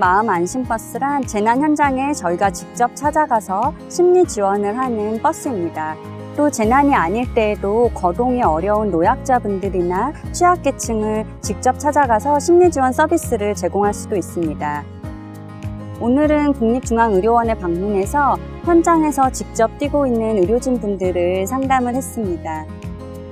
마음 안심 버스란 재난 현장에 저희가 직접 찾아가서 심리 지원을 하는 버스입니다. 또 재난이 아닐 때에도 거동이 어려운 노약자분들이나 취약계층을 직접 찾아가서 심리 지원 서비스를 제공할 수도 있습니다. 오늘은 국립중앙의료원에 방문해서 현장에서 직접 뛰고 있는 의료진 분들을 상담을 했습니다.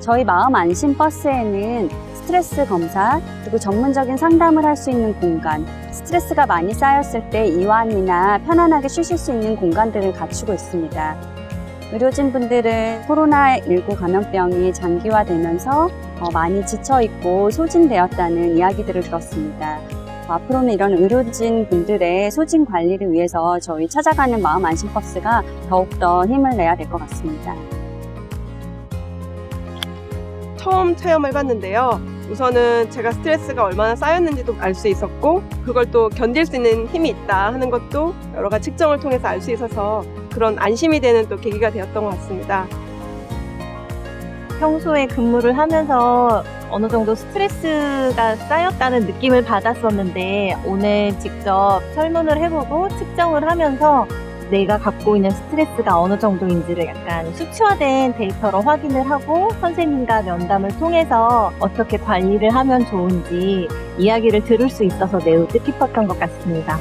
저희 마음 안심 버스에는 스트레스 검사, 그리고 전문적인 상담을 할 수 있는 공간, 스트레스가 많이 쌓였을 때 이완이나 편안하게 쉬실 수 있는 공간들을 갖추고 있습니다. 의료진 분들은 코로나19 감염병이 장기화되면서 어, 많이 지쳐있고 소진되었다는 이야기들을 들었습니다. 어, 앞으로는 이런 의료진 분들의 소진 관리를 위해서 저희 찾아가는 마음 안심 버스가 더욱더 힘을 내야 될 것 같습니다. 처음 체험을 해봤는데요. 우선은 제가 스트레스가 얼마나 쌓였는지도 알 수 있었고, 그걸 또 견딜 수 있는 힘이 있다 하는 것도 여러 가지 측정을 통해서 알 수 있어서 그런 안심이 되는 또 계기가 되었던 것 같습니다. 평소에 근무를 하면서 어느 정도 스트레스가 쌓였다는 느낌을 받았었는데 오늘 직접 설문을 해보고 측정을 하면서 내가 갖고 있는 스트레스가 어느 정도인지를 약간 수치화된 데이터로 확인을 하고 선생님과 면담을 통해서 어떻게 관리를 하면 좋은지 이야기를 들을 수 있어서 매우 뜻깊었던 것 같습니다.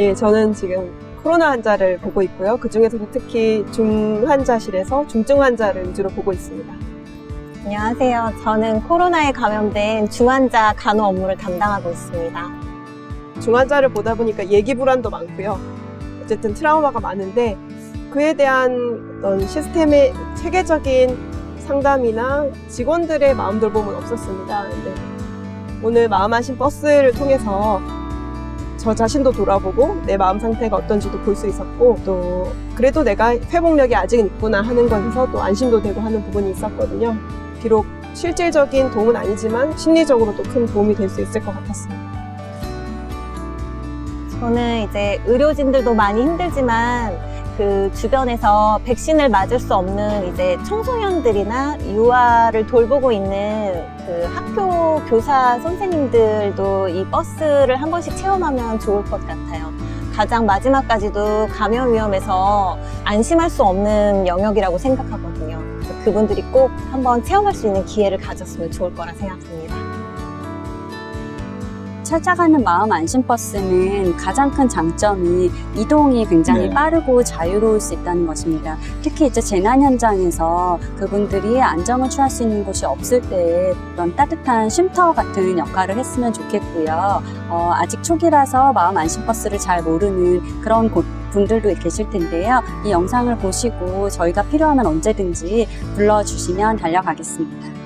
예, 저는 지금 코로나 환자를 보고 있고요. 그 중에서도 특히 중환자실에서 중증 환자를 위주로 보고 있습니다. 안녕하세요. 저는 코로나에 감염된 중환자 간호 업무를 담당하고 있습니다. 중환자를 보다 보니까 예기 불안도 많고요. 어쨌든 트라우마가 많은데 그에 대한 어떤 시스템의 체계적인 상담이나 직원들의 마음 돌봄은 없었습니다. 근데 오늘 마음하신 버스를 통해서 저 자신도 돌아보고 내 마음 상태가 어떤지도 볼 수 있었고 또 그래도 내가 회복력이 아직은 있구나 하는 것에서 또 안심도 되고 하는 부분이 있었거든요. 비록 실질적인 도움은 아니지만 심리적으로도 큰 도움이 될 수 있을 것 같았습니다. 저는 이제 의료진들도 많이 힘들지만 그 주변에서 백신을 맞을 수 없는 이제 청소년들이나 유아를 돌보고 있는 그 학교 교사 선생님들도 이 버스를 한 번씩 체험하면 좋을 것 같아요. 가장 마지막까지도 감염 위험에서 안심할 수 없는 영역이라고 생각하거든요. 그분들이 꼭 한번 체험할 수 있는 기회를 가졌으면 좋을 거라 생각합니다. 찾아가는 마음 안심 버스는 가장 큰 장점이 이동이 굉장히 네. 빠르고 자유로울 수 있다는 것입니다. 특히 이제 재난 현장에서 그분들이 안정을 취할 수 있는 곳이 없을 때 그런 따뜻한 쉼터 같은 역할을 했으면 좋겠고요. 어, 아직 초기라서 마음 안심 버스를 잘 모르는 그런 곳 분들도 계실 텐데요. 이 영상을 보시고 저희가 필요하면 언제든지 불러주시면 달려가겠습니다.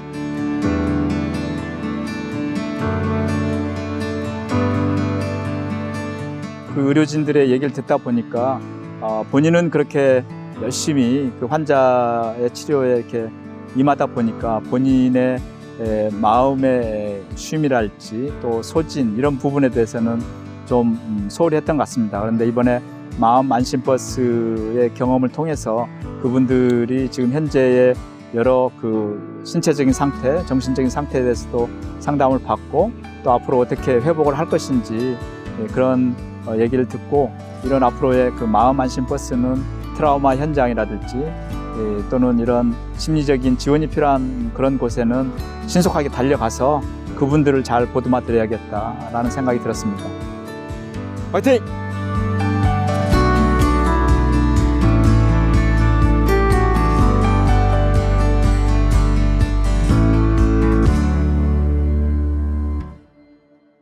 그 의료진들의 얘기를 듣다 보니까 어, 본인은 그렇게 열심히 그 환자의 치료에 이렇게 임하다 보니까 본인의 에, 마음의 쉼이랄지 또 소진 이런 부분에 대해서는 좀 음, 소홀히 했던 것 같습니다. 그런데 이번에 마음 안심 버스의 경험을 통해서 그분들이 지금 현재의 여러 그 신체적인 상태, 정신적인 상태에 대해서도 상담을 받고 또 앞으로 어떻게 회복을 할 것인지 예, 그런 어, 얘기를 듣고 이런 앞으로의 그 마음 안심 버스는 트라우마 현장이라든지 예, 또는 이런 심리적인 지원이 필요한 그런 곳에는 신속하게 달려가서 그분들을 잘 보듬어 드려야겠다라는 생각이 들었습니다. 화이팅!